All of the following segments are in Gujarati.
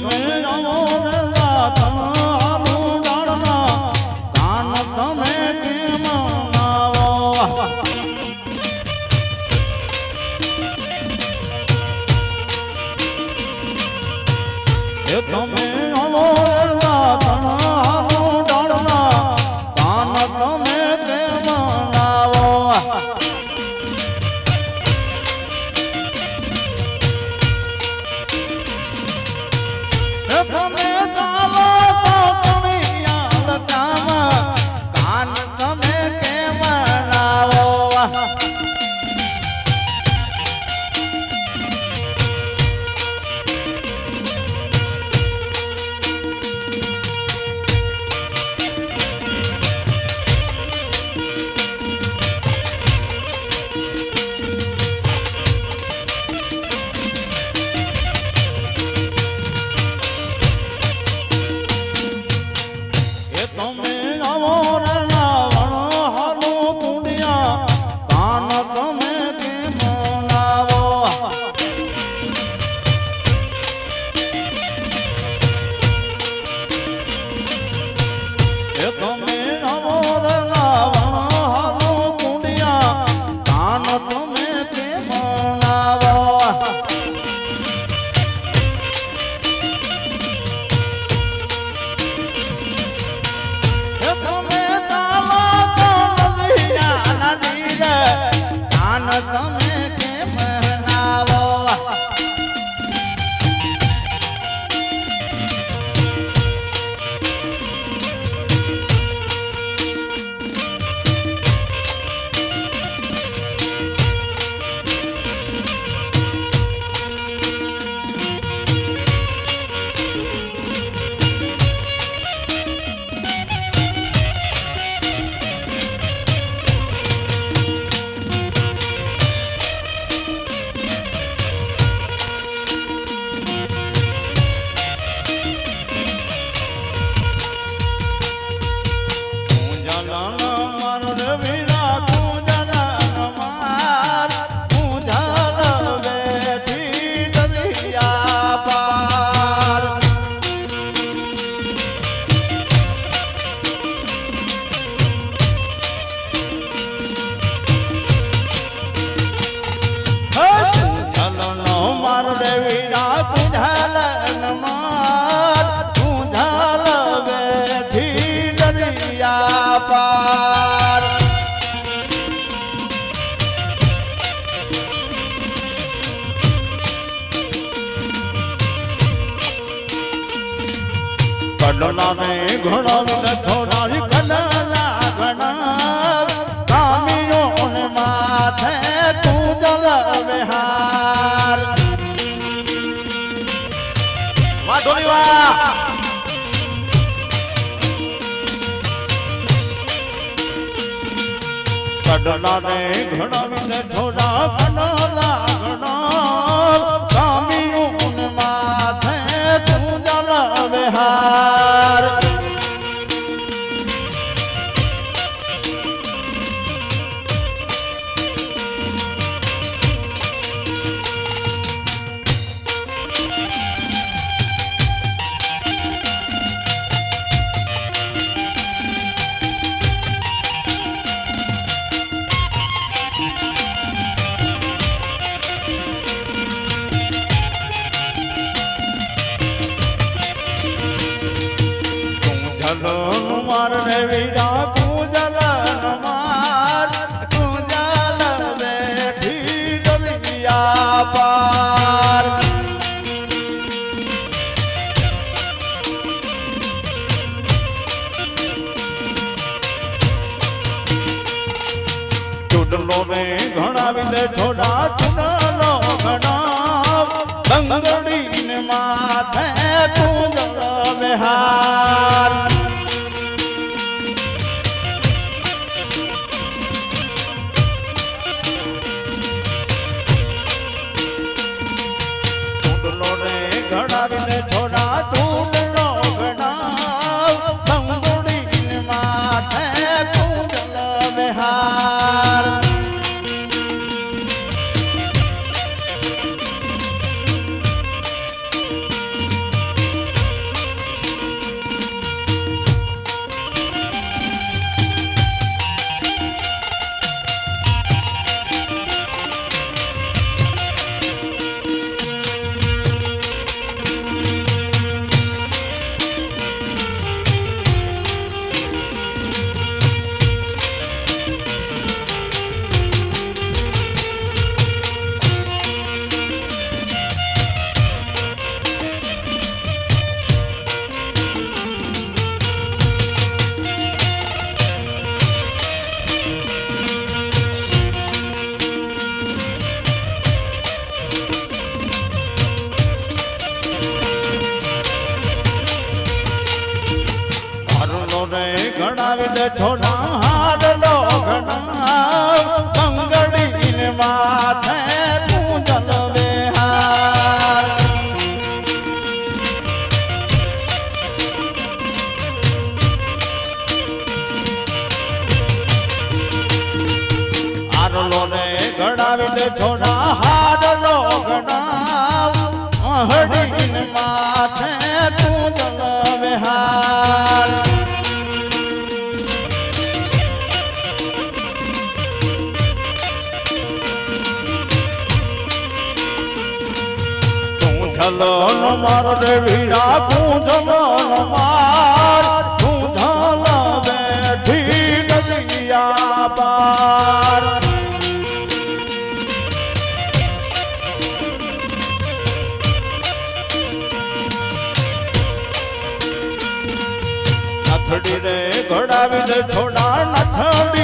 મેળો દાતા મારો દેવી તું ઝાલ માર. તું ઝાલ બેઠી દરિયા પાર. કડોના ને ઘણો વિધ થોડા છોડાને ઘણા વિને છોડા Chona હલન માર દેવી રાખું જનન માર. તું ધન બેઠી નદિયા પાર. નથડી રે ઘોડાવી દે છોડા નથડી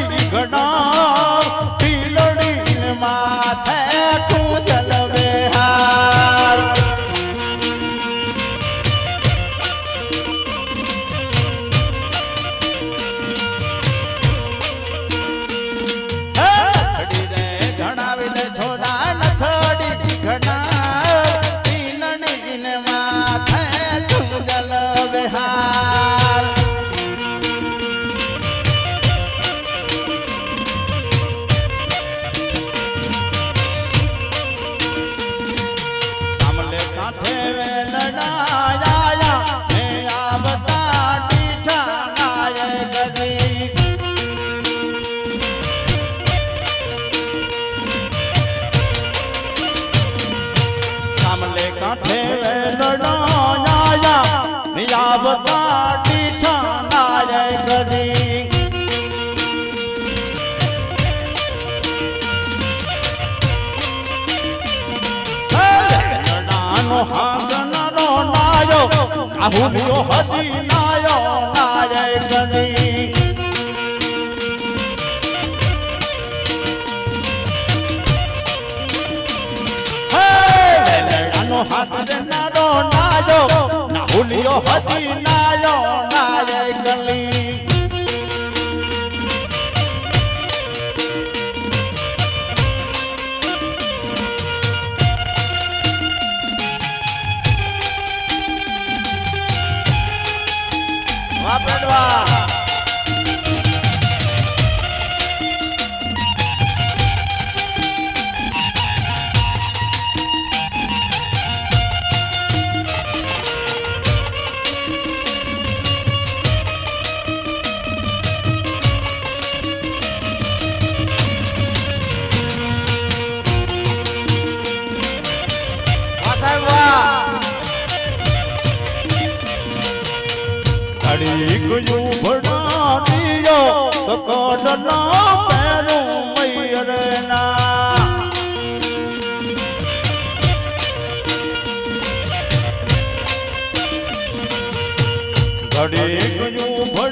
અડેકનું ભણ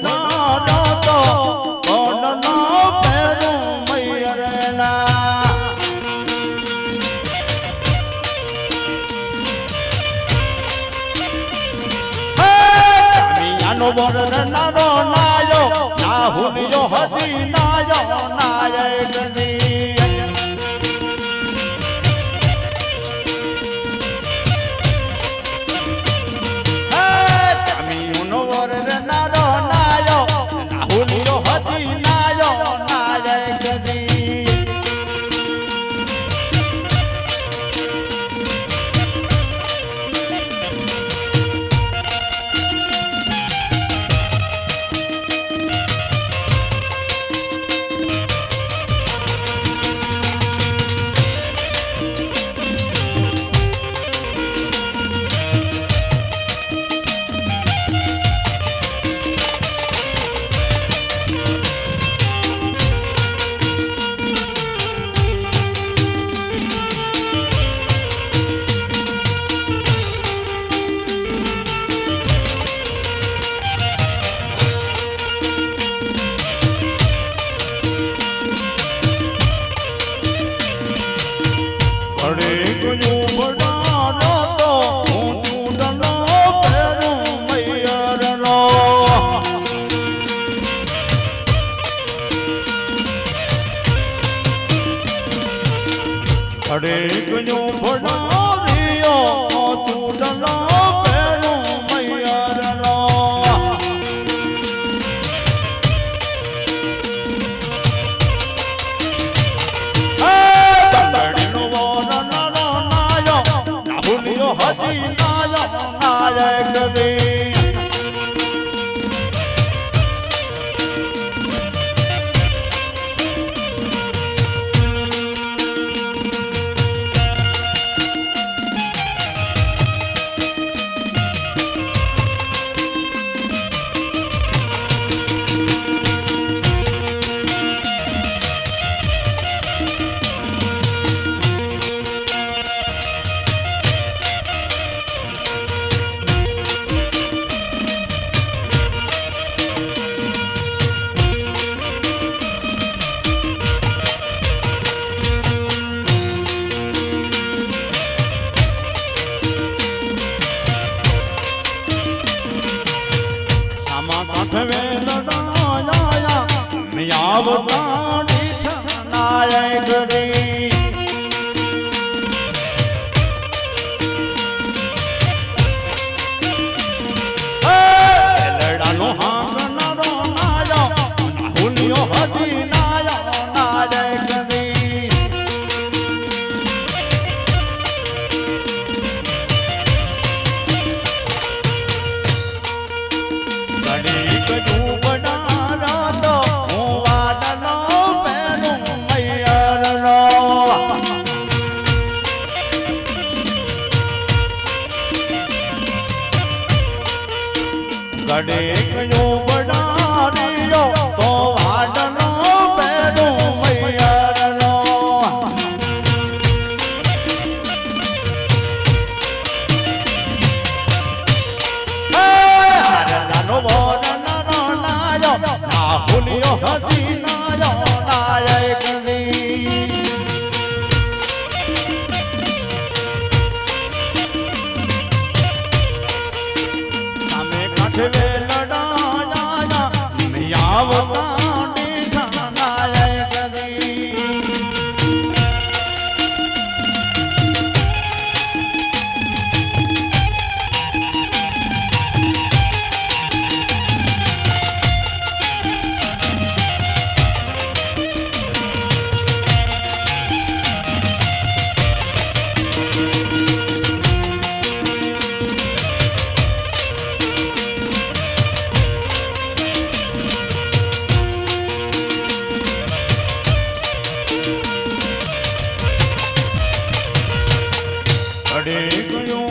મિયાવતાણી નાયક બોલનારો નાયો ના હુલિયો હજી અડે ગયો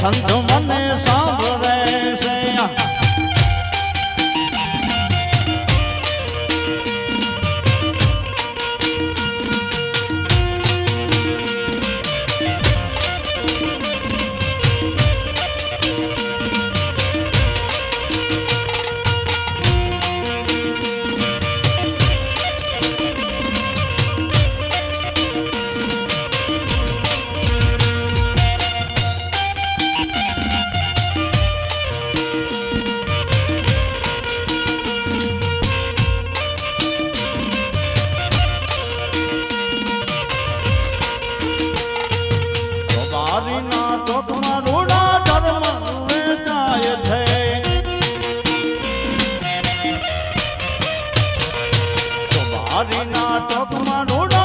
સંત તો બારીના